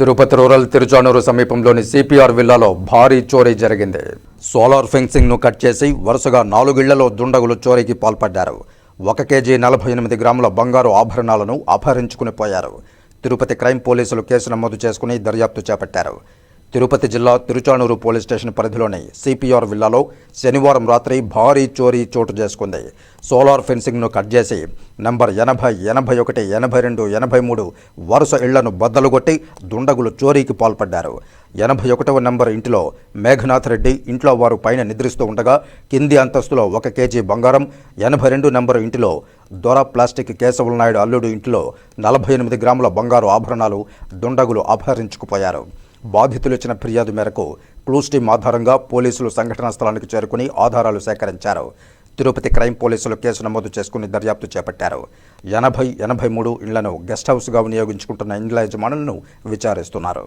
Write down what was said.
Tirupati rural Tiruchanur సమీపంలోని CPR విల్లాలో భారీ చోరీ జరిగింది. సోలార్ ఫెన్సింగ్ను కట్ చేసి వరుసగా నాలుగిళ్ళలో దుండగులు చోరీకి పాల్పడ్డారు. ఒక కేజీ నలభై ఎనిమిది గ్రాముల బంగారు ఆభరణాలను అపహరించుకుని పోయారు. తిరుపతి క్రైమ్ పోలీసులు కేసు నమోదు చేసుకుని దర్యాప్తు చేపట్టారు. తిరుపతి జిల్లా తిరుచానూరు పోలీస్ స్టేషన్ పరిధిలోని సిపిఆర్ విల్లాలో శనివారం రాత్రి భారీ చోరీ చోటు చేసుకుంది. సోలార్ ఫెన్సింగ్ను కట్ చేసి నంబర్ ఎనభై ఎనభై ఒకటి ఎనభై రెండు ఎనభై మూడు వరుస ఇళ్ళను బద్దలుగొట్టి దుండగులు చోరీకి పాల్పడ్డారు. ఎనభై ఒకటవ నంబర్ ఇంటిలో మేఘనాథ్ రెడ్డి ఇంట్లో వారు పైన నిద్రిస్తూ ఉండగా కింది అంతస్తులో ఒక కేజీ బంగారం ఎనభై రెండు నంబరు ఇంటిలో దొర ప్లాస్టిక్ కేశవుల నాయుడు అల్లుడు ఇంటిలో నలభై ఎనిమిది గ్రాముల బంగారు ఆభరణాలు దుండగులు అపహరించుకుపోయారు. బాధితులు ఇచ్చిన ఫిర్యాదు మేరకు క్లూస్ టీం ఆధారంగా పోలీసులు సంఘటనా స్థలానికి చేరుకుని ఆధారాలు సేకరించారు. తిరుపతి క్రైమ్ పోలీసులు కేసు నమోదు చేసుకుని దర్యాప్తు చేపట్టారు. ఎనభై ఎనభై మూడు ఇళ్ళను గెస్ట్ హౌస్గా వినియోగించుకుంటున్న ఇండ్ల యజమానులను విచారిస్తున్నారు.